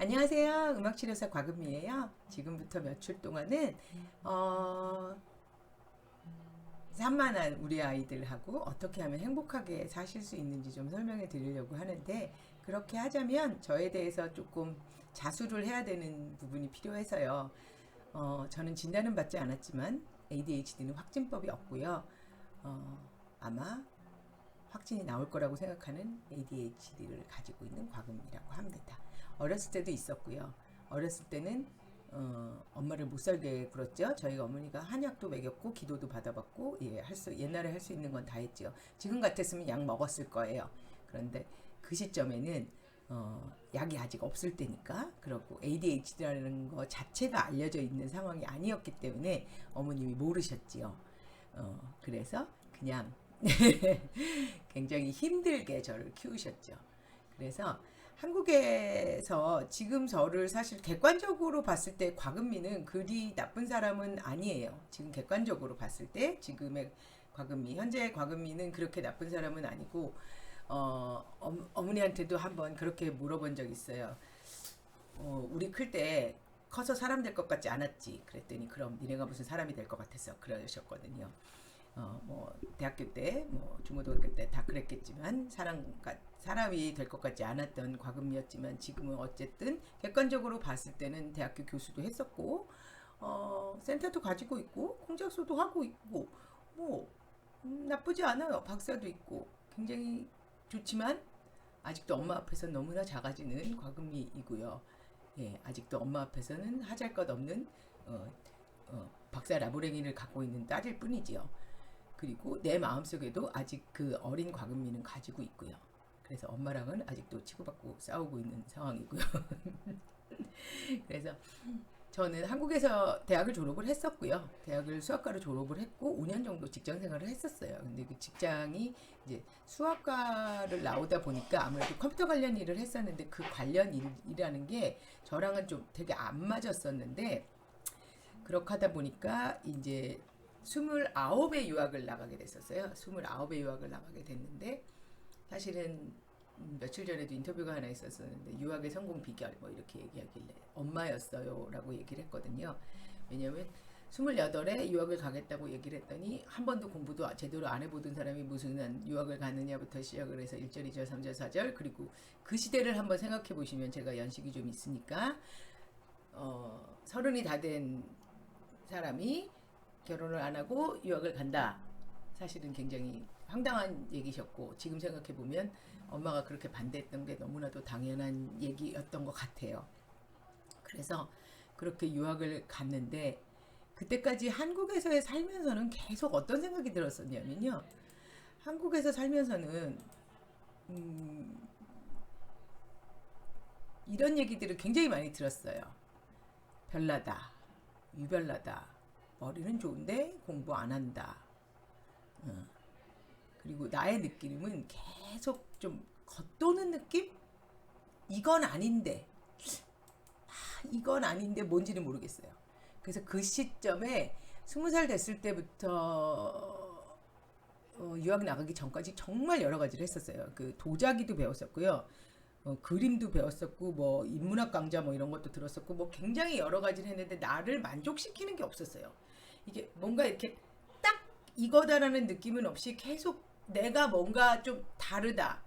안녕하세요. 음악치료사 곽은미예요. 지금부터 며칠 동안은 어, 산만한 우리 아이들하고 어떻게 하면 행복하게 사실 수 있는지 좀 설명해 드리려고 하는데 그렇게 하자면 저에 대해서 조금 자수를 해야 되는 부분이 필요해서요. 어, 저는 진단은 받지 않았지만 ADHD는 확진법이 없고요. 어, 아마 확진이 나올 거라고 생각하는 ADHD를 가지고 있는 곽은미라고 합니다. 어렸을 때도 있었고요. 어렸을 때는 어, 엄마를 못 살게 굴었죠. 저희가 어머니가 한약도 먹였고 기도도 받아봤고 예, 할 수 옛날에 할 수 있는 건 다 했죠. 지금 같았으면 약 먹었을 거예요. 그런데 그 시점에는 어, 약이 아직 없을 때니까 그렇고 ADHD라는 거 자체가 알려져 있는 상황이 아니었기 때문에 어머님이 모르셨지요. 어, 그래서 그냥 굉장히 힘들게 저를 키우셨죠. 그래서 한국에서 지금 저를 사실 객관적으로 봤을 때 곽은미는 그리 나쁜 사람은 아니에요. 지금 객관적으로 봤을 때 지금의 곽은미, 현재 곽은미는 그렇게 나쁜 사람은 아니고 어, 어 어머니한테도 한번 그렇게 물어본 적 있어요. 어, 우리 클 때 커서 사람 될 것 같지 않았지. 그랬더니 그럼 니네가 무슨 사람이 될 것 같아서 그러셨거든요. 어, 뭐 대학교 때, 뭐 중고등학교 때 다 그랬겠지만 사람 사람이 될 것 같지 않았던 과금이었지만 지금은 어쨌든 객관적으로 봤을 때는 대학교 교수도 했었고 어, 센터도 가지고 있고 공작소도 하고 있고 뭐 음, 나쁘지 않아요. 박사도 있고 굉장히 좋지만 아직도 엄마 앞에서 너무나 작아지는 과금이이고요. 예, 아직도 엄마 앞에서는 하잘 것 없는 어, 어, 박사 라보랭이를 갖고 있는 딸일 뿐이지요. 그리고 내 마음속에도 아직 그 어린 과금미는 가지고 있고요. 그래서 엄마랑은 아직도 치고받고 싸우고 있는 상황이고요. 그래서 저는 한국에서 대학을 졸업을 했었고요. 대학을 수학과로 졸업을 했고 5년 정도 직장 생활을 했었어요. 근데 그 직장이 이제 수학과를 나오다 보니까 아무래도 컴퓨터 관련 일을 했었는데 그 관련 일이라는 게 저랑은 좀 되게 안 맞았었는데 그렇게 하다 보니까 이제 29의 유학을 나가게 됐었어요. 29의 유학을 나가게 됐는데 사실은 며칠 전에도 인터뷰가 하나 있었었는데 유학의 성공 비결 뭐 이렇게 얘기하길래 엄마였어요라고 얘기를 했거든요. 왜냐면 28에 유학을 가겠다고 얘기를 했더니 한 번도 공부도 제대로 안 해보던 사람이 무슨 유학을 가느냐부터 시작을 해서 1절, 2절, 3절, 4절 그리고 그 시대를 한번 생각해 보시면 제가 연식이 좀 있으니까 어, 서른이 다 된 사람이 결혼을 안 하고 유학을 간다. 사실은 굉장히 황당한 얘기셨고 지금 생각해 보면 엄마가 그렇게 반대했던 게 너무나도 당연한 얘기였던 것 같아요. 그래서 그렇게 유학을 갔는데 그때까지 한국에서 살면서는 계속 어떤 생각이 들었었냐면요. 한국에서 살면서는 음, 이런 얘기들을 굉장히 많이 들었어요. 별나다, 유별나다, 머리는 좋은데 공부 안 한다. 어. 그리고 나의 느낌은 계속 좀 겉도는 느낌? 이건 아닌데, 아, 이건 아닌데 뭔지는 모르겠어요. 그래서 그 시점에 스무 살 됐을 때부터 어, 유학 나가기 전까지 정말 여러 가지를 했었어요. 그 도자기도 배웠었고요. 어, 그림도 배웠었고 뭐 인문학 강좌 뭐 이런 것도 들었었고 뭐 굉장히 여러 가지를 했는데 나를 만족시키는 게 없었어요. 이게 뭔가 이렇게 딱 이거다라는 느낌은 없이 계속 내가 뭔가 좀 다르다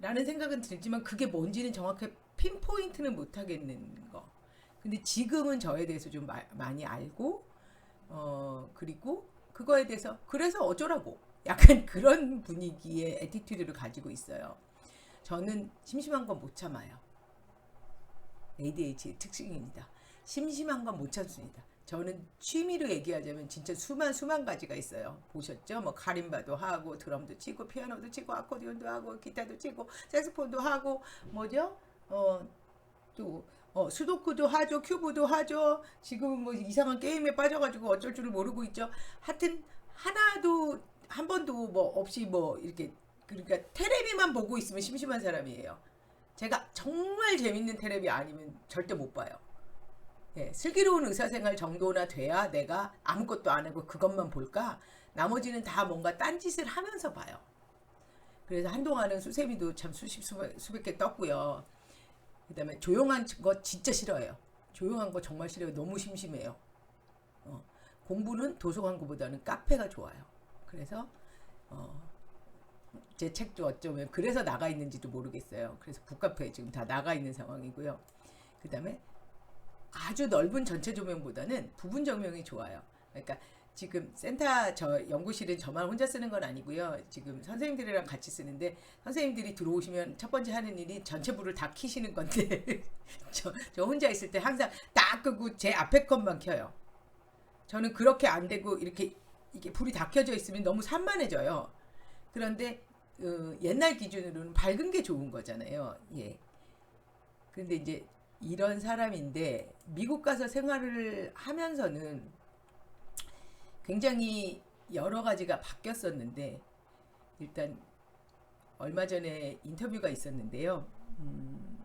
라는 생각은 들지만 그게 뭔지는 정확하게 핀포인트는 못 하겠는 거. 근데 지금은 저에 대해서 좀 마, 많이 알고 어 그리고 그거에 대해서 그래서 어쩌라고 약간 그런 분위기의 에티튜드를 가지고 있어요. 저는 심심한 건 못 참아요. ADHD 특징입니다. 심심한 건 못 참습니다. 저는 취미로 얘기하자면 진짜 수만 수만 가지가 있어요. 보셨죠? 뭐 가림바도 하고 드럼도 치고 피아노도 치고 아코디언도 하고 기타도 치고 색소폰도 하고 뭐죠? 어또 어, 수도쿠도 하죠, 큐브도 하죠. 지금 뭐 이상한 게임에 빠져가지고 어쩔 줄을 모르고 있죠. 하여튼 하나도 한 번도 뭐 없이 뭐 이렇게 그러니까 테레비만 보고 있으면 심심한 사람이에요. 제가 정말 재밌는 테레비 아니면 절대 못 봐요. 예, 슬기로운 의사생활 정도나 돼야 내가 아무것도 안 하고 그것만 볼까? 나머지는 다 뭔가 딴짓을 하면서 봐요. 그래서 한동안은 수세미도 참 수십 수백, 수백 개 떴고요. 그 다음에 조용한 거 진짜 싫어해요. 조용한 거 정말 싫어요. 너무 심심해요. 어, 공부는 도서관 공부보다는 카페가 좋아요. 그래서 어, 제 책도 어쩌면 그래서 나가 있는지도 모르겠어요. 그래서 북카페에 지금 다 나가 있는 상황이고요. 그 다음에 아주 넓은 전체 조명보다는 부분 조명이 좋아요. 그러니까 지금 센터 저 연구실은 저만 혼자 쓰는 건 아니고요. 지금 선생님들이랑 같이 쓰는데 선생님들이 들어오시면 첫 번째 하는 일이 전체 불을 다 켜시는 건데 저, 저 혼자 있을 때 항상 딱 끄고 제 앞에 것만 켜요. 저는 그렇게 안 되고 이렇게 이게 불이 다 켜져 있으면 너무 산만해져요. 그런데 어, 옛날 기준으로는 밝은 게 좋은 거잖아요. 예. 근데 이제 이런 사람인데 미국 가서 생활을 하면서는 굉장히 여러 가지가 바뀌었었는데 일단 얼마 전에 인터뷰가 있었는데요. 음,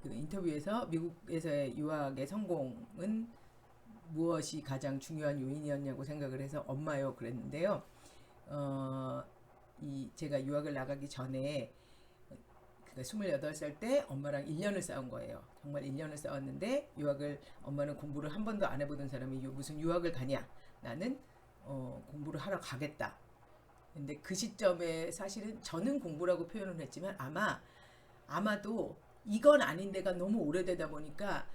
그 인터뷰에서 미국에서의 유학의 성공은 무엇이 가장 중요한 요인이었냐고 생각을 해서 엄마요 그랬는데요. 어, 이 제가 유학을 나가기 전에 그러니까 28살 때 엄마랑 1년을 싸운 거예요. 정말 1년을 싸웠는데 유학을 엄마는 공부를 한 번도 안 해보던 사람이 유- 무슨 유학을 가냐? 나는 어, 공부를 하러 가겠다. 근데 그 시점에 사실은 저는 공부라고 표현을 했지만 아마 아마도 이건 아닌데가 너무 오래되다 보니까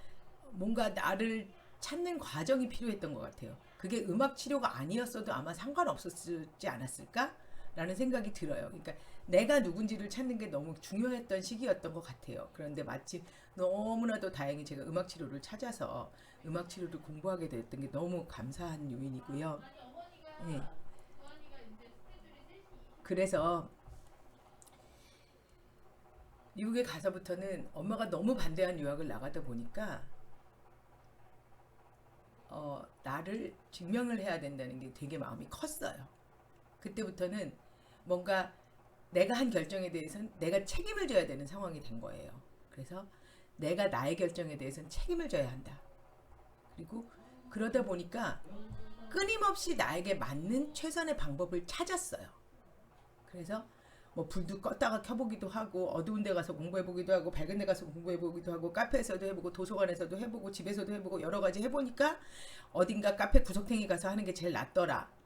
뭔가 나를 찾는 과정이 필요했던 것 같아요. 그게 음악 치료가 아니었어도 아마 상관없었지 않았을까? 라는 생각이 들어요. 그러니까 내가 누군지를 찾는 게 너무 중요했던 시기였던 것 같아요. 그런데 마침 너무나도 다행히 제가 음악 치료를 찾아서 음악 치료를 공부하게 됐던 게 너무 감사한 요인이고요. 예. 그래서 미국에 가서부터는 엄마가 너무 반대한 유학을 나가다 보니까 어, 나를 증명을 해야 된다는 게 되게 마음이 컸어요. 그때부터는 뭔가 내가 한 결정에 대해서는 내가 책임을 져야 되는 상황이 된 거예요. 그래서 내가 나의 결정에 대해서는 책임을 져야 한다. 그리고 그러다 보니까 끊임없이 나에게 맞는 최선의 방법을 찾았어요. 그래서 뭐 불도 껐다가 켜보기도 하고 어두운 데 가서 공부해보기도 하고 밝은 데 가서 공부해보기도 하고 카페에서도 해보고 도서관에서도 해보고 집에서도 해보고 여러 가지 해보니까 어딘가 카페 구석탱이 가서 하는 게 제일 낫더라.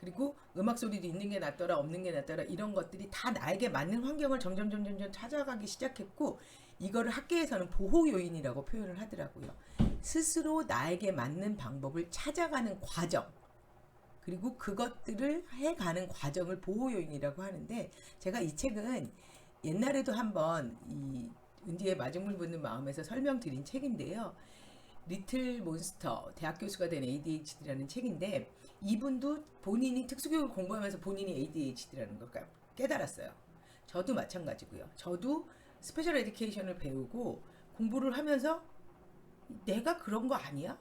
그리고 음악 소리도 있는 게 낫더라 없는 게 낫더라 이런 것들이 다 나에게 맞는 환경을 점점 점점 점 찾아가기 시작했고 이거를 학계에서는 보호 요인이라고 표현을 하더라고요. 스스로 나에게 맞는 방법을 찾아가는 과정 그리고 그것들을 해가는 과정을 보호 요인이라고 하는데 제가 이 책은 옛날에도 한번 이 은디의 마중물 붙는 마음에서 설명드린 책인데요. 리틀 몬스터 대학 교수가 된 ADHD라는 책인데 이분도 본인이 특수교육을 공부하면서 본인이 ADHD라는 걸 깨- 깨달았어요. 저도 마찬가지고요. 저도 스페셜 에듀케이션을 배우고 공부를 하면서 내가 그런 거 아니야?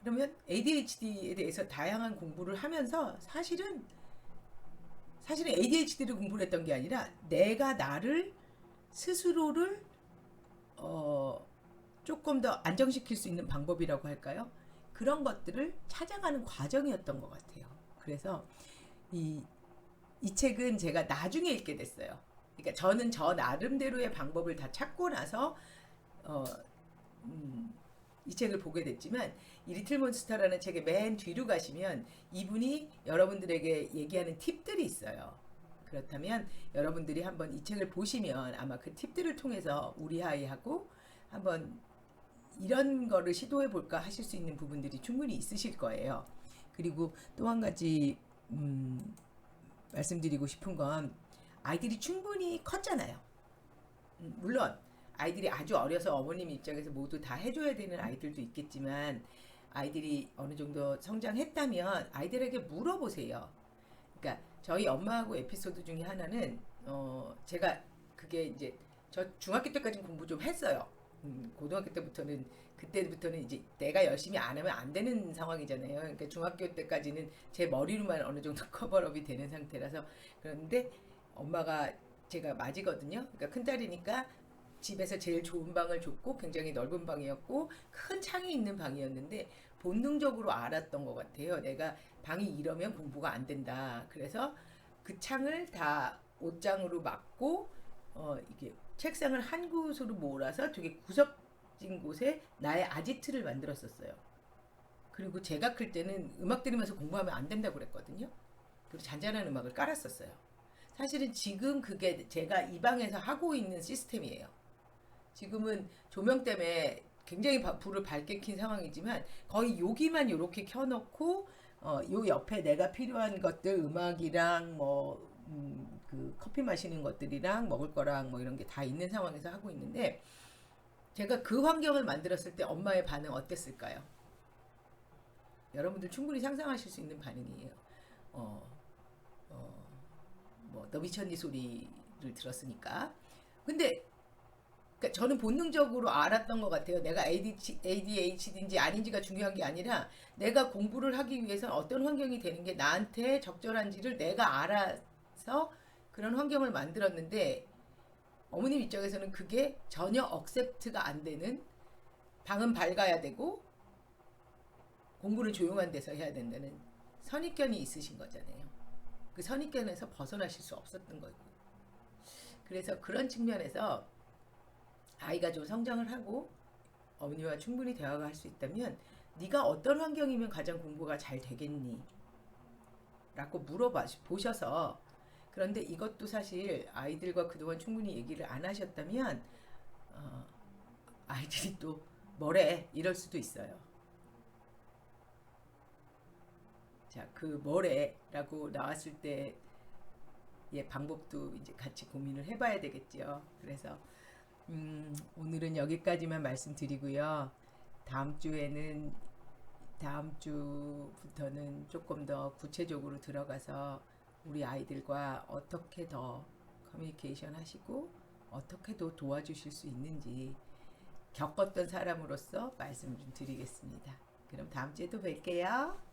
그러면 ADHD에 대해서 다양한 공부를 하면서 사실은 사실은 ADHD를 공부를 했던 게 아니라 내가 나를 스스로를 어 조금 더 안정시킬 수 있는 방법이라고 할까요? 그런 것들을 찾아가는 과정이었던 것 같아요. 그래서 이, 이 책은 제가 나중에 읽게 됐어요. 그러니까 저는 저 나름대로의 방법을 다 찾고 나서 어, 음, 이 책을 보게 됐지만 이 리틀 몬스터라는 책의 맨 뒤로 가시면 이분이 여러분들에게 얘기하는 팁들이 있어요. 그렇다면 여러분들이 한번 이 책을 보시면 아마 그 팁들을 통해서 우리 아이하고 한번 이런 거를 시도해 볼까 하실 수 있는 부분들이 충분히 있으실 거예요. 그리고 또 한 가지 음, 말씀드리고 싶은 건 아이들이 충분히 컸잖아요. 음, 물론 아이들이 아주 어려서 어머님 입장에서 모두 다 해줘야 되는 아이들도 있겠지만 아이들이 어느 정도 성장했다면 아이들에게 물어보세요. 그러니까 저희 엄마하고 에피소드 중에 하나는 어 제가 그게 이제 저 중학교 때까지는 공부 좀 했어요. 음, 고등학교 때부터는 그때부터는 이제 내가 열심히 안 하면 안 되는 상황이잖아요. 그러니까 중학교 때까지는 제 머리로만 어느 정도 커버업이 되는 상태라서 그런데 엄마가 제가 맞이거든요. 그러니까 큰 딸이니까 집에서 제일 좋은 방을 줬고 굉장히 넓은 방이었고 큰 창이 있는 방이었는데 본능적으로 알았던 것 같아요. 내가 방이 이러면 공부가 안 된다. 그래서 그 창을 다 옷장으로 막고 어 이게 책상을 한 곳으로 몰아서 되게 구석진 곳에 나의 아지트를 만들었었어요. 그리고 제가 클 때는 음악 들으면서 공부하면 안 된다고 그랬거든요. 그리고 잔잔한 음악을 깔았었어요. 사실은 지금 그게 제가 이 방에서 하고 있는 시스템이에요. 지금은 조명 때문에 굉장히 바- 불을 밝게 킨 상황이지만 거의 여기만 이렇게 켜놓고 어, 요 옆에 내가 필요한 것들 음악이랑 뭐 음, 그 커피 마시는 것들이랑 먹을 거랑 뭐 이런 게 다 있는 상황에서 하고 있는데 제가 그 환경을 만들었을 때 엄마의 반응 어땠을까요? 여러분들 충분히 상상하실 수 있는 반응이에요. 어, 어, 뭐 너비천니 소리를 들었으니까. 근데 그러니까 저는 본능적으로 알았던 것 같아요. 내가 ADHD인지 아닌지가 중요한 게 아니라 내가 공부를 하기 위해서 어떤 환경이 되는 게 나한테 적절한지를 내가 알아 서 그런 환경을 만들었는데 어머님 입장에서는 그게 전혀 억셉트가 안 되는 방은 밝아야 되고 공부는 조용한 데서 해야 된다는 선입견이 있으신 거잖아요. 그 선입견에서 벗어나실 수 없었던 거고. 그래서 그런 측면에서 아이가 좀 성장을 하고 어머니와 충분히 대화가 할 수 있다면 네가 어떤 환경이면 가장 공부가 잘 되겠니? 라고 물어봐 보셔서 그런데 이것도 사실 아이들과 그동안 충분히 얘기를 안 하셨다면 어, 아이들이 또 뭐래 이럴 수도 있어요. 자, 그 뭐래라고 나왔을 때의 방법도 이제 같이 고민을 해봐야 되겠죠. 그래서 음, 오늘은 여기까지만 말씀드리고요. 다음 주에는 다음 주부터는 조금 더 구체적으로 들어가서 우리 아이들과 어떻게 더 커뮤니케이션 하시고 어떻게 더 도와주실 수 있는지 겪었던 사람으로서 말씀 좀 드리겠습니다. 그럼 다음 주에 또 뵐게요.